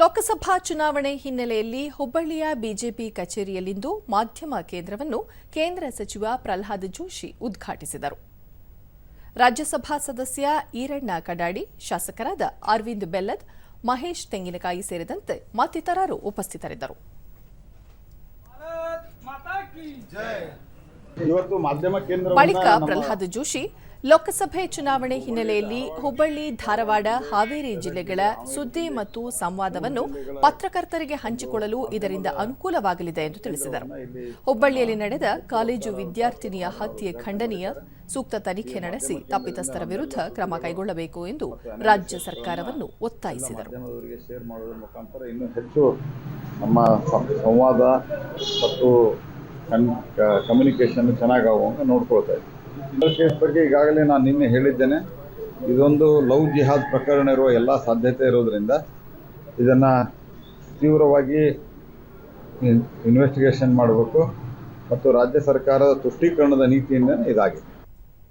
ಲೋಕಸಭಾ ಚುನಾವಣೆ ಹಿನ್ನೆಲೆಯಲ್ಲಿ ಹುಬ್ಬಳ್ಳಿಯ ಬಿಜೆಪಿ ಕಚೇರಿಯಲ್ಲಿಂದು ಮಾಧ್ಯಮ ಕೇಂದ್ರವನ್ನು ಕೇಂದ್ರ ಸಚಿವ ಪ್ರಹ್ಲಾದ್ ಜೋಶಿ ಉದ್ಘಾಟಿಸಿದರು. ರಾಜ್ಯಸಭಾ ಸದಸ್ಯ ಈರಣ್ಣ ಕಡಾಡಿ ಶಾಸಕರಾದ ಅರವಿಂದ್ ಬೆಲ್ಲದ್ ಮಹೇಶ್ ತೆಂಗಿನಕಾಯಿ ಸೇರಿದಂತೆ ಮತ್ತಿತರರು ಉಪಸ್ಥಿತರಿದ್ದರು. ಇವತ್ತು ಮಾಧ್ಯಮ ಕೇಂದ್ರ ಬಳಿಕ ಪ್ರಹ್ಲಾದ್ ಜೋಶಿ ಲೋಕಸಭೆ ಚುನಾವಣೆ ಹಿನ್ನೆಲೆಯಲ್ಲಿ ಹುಬ್ಬಳ್ಳಿ, ಧಾರವಾಡ, ಹಾವೇರಿ ಜಿಲ್ಲೆಗಳ ಸುದ್ದಿ ಮತ್ತು ಸಂವಾದವನ್ನು ಪತ್ರಕರ್ತರಿಗೆ ಹಂಚಿಕೊಳ್ಳಲು ಇದರಿಂದ ಅನುಕೂಲವಾಗಲಿದೆ ಎಂದು ತಿಳಿಸಿದರು. ಹುಬ್ಬಳ್ಳಿಯಲ್ಲಿ ನಡೆದ ಕಾಲೇಜು ವಿದ್ಯಾರ್ಥಿನಿಯ ಹತ್ಯೆ ಖಂಡನೀಯ ಸೂಕ್ತ ತನಿಖೆ ನಡೆಸಿ ತಪ್ಪಿತಸ್ಥರ ವಿರುದ್ಧ ಕ್ರಮ ಕೈಗೊಳ್ಳಬೇಕು ಎಂದು ರಾಜ್ಯ ಸರ್ಕಾರವನ್ನು ಒತ್ತಾಯಿಸಿದರು. ಕಮ್ಯುನಿಕೇಷನ್ ಚೆನ್ನಾಗಿ ನೋಡ್ಕೊಳ್ತಾ ಇದ್ದೀವಿ ಕೇಸ್ ಬಗ್ಗೆ ಈಗಾಗಲೇ ನಾನು ನಿನ್ನೆ ಹೇಳಿದ್ದೇನೆ. ಇದೊಂದು ಲವ್ ಜಿಹಾದ್ ಪ್ರಕರಣ ಇರುವ ಎಲ್ಲ ಸಾಧ್ಯತೆ ಇರೋದ್ರಿಂದ ಇದನ್ನು ತೀವ್ರವಾಗಿ ಇನ್ವೆಸ್ಟಿಗೇಷನ್ ಮಾಡಬೇಕು. ಮತ್ತು ರಾಜ್ಯ ಸರ್ಕಾರದ ತುಷ್ಟೀಕರಣದ ನೀತಿಯಿಂದ ಇದಾಗಿದೆ.